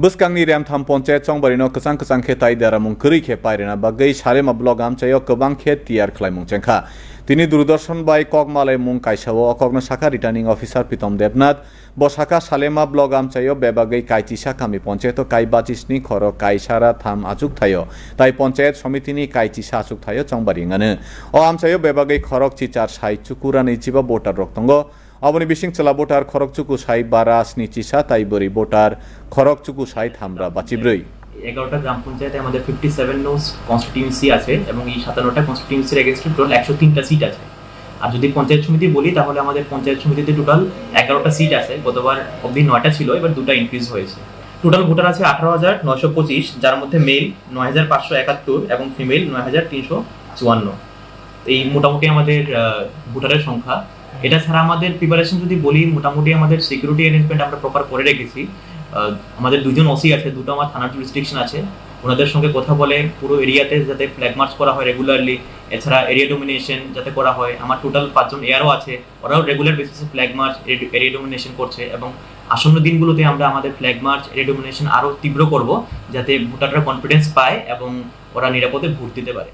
bwskangni remtham panchayat chongbarino kwchang kwchang khe tai daramung kwrwi khe pairina bagwi sarema blog amchaio kwbang khe tiyar khlaimung chengkha তিনি দূরদর্শন by কগমালয় মুং কাইসাও অকগ্ন শাখা returning officer Pritam Debnath ব শাখা Salema block আমচাইও বেবাগৈ কাইচিসা কামি পঞ্চায়েত কাই বাচিসনি খর কাইসারা থাম আচুক থাইও তাই পঞ্চায়েত সমিতিনি কাইচিসা আচুক থাইও চংবারিঙানো অ আমচাইও বেবাগৈ খরক চিচার সাই চুকুরানি চিবা ভোটার রক্তঙ্গ অবনি বিশিং চলা ভোটার খরক চুকু সাই বারাস স্নি চিসা, তাই বরি ভোটার খরক চুকু সাই থামরা বাচিব্রই এগারোটা গ্রাম পঞ্চায়েতে আমাদের ফিফটি সেভেন নোস কনস্টিটিউন্সি আছে এবং এই সাতান্নটা কনস্টিটিউন্সির এগেনস্টে টোটাল একশো তিনটা সিট আছে। আর যদি পঞ্চায়েত সমিতি বলি, তাহলে আমাদের পঞ্চায়েত সমিতিতে টোটাল এগারোটা সিট আছে। গতবার অবধি নয়টা ছিল, এবার দুটা ইনক্রিজ হয়েছে। টোটাল ভোটার আছে আঠারো হাজার নয়শো পঁচিশ, যার মধ্যে মেল নয় হাজার পাঁচশো একাত্তর এবং ফিমেল নয় হাজার তিনশো চুয়ান্ন। এই মোটামুটি আমাদের ভোটারের সংখ্যা এটা ছাড়া আমাদের প্রিপারেশন যদি বলি, মোটামুটি আমাদের সিকিউরিটি অ্যারেঞ্জমেন্ট আমরা প্রপার করে রেখেছি। আমাদের দুজন ওসি আছে, দুটো আমার থানার জুরিস্ট্রিকশন আছে। ওনাদের সঙ্গে কথা বলে পুরো এরিয়াতে যাতে ফ্ল্যাগ মার্চ করা হয় রেগুলারলি এছাড়া এরিয়া ডোমিনেশন যাতে করা হয়। আমার টোটাল পাঁচজন এয়ারও আছে, ওরাও রেগুলার বেসিসে ফ্ল্যাগ মার্চ এরিয়া ডোমিনেশন করছে এবং আসন্ন দিনগুলোতে আমরা আমাদের ফ্ল্যাগ মার্চ এরিয়া ডোমিনেশন আরও তীব্র করব, যাতে ভোটাররা কনফিডেন্স পায় এবং ওরা নিরাপদে ভোট দিতে পারে।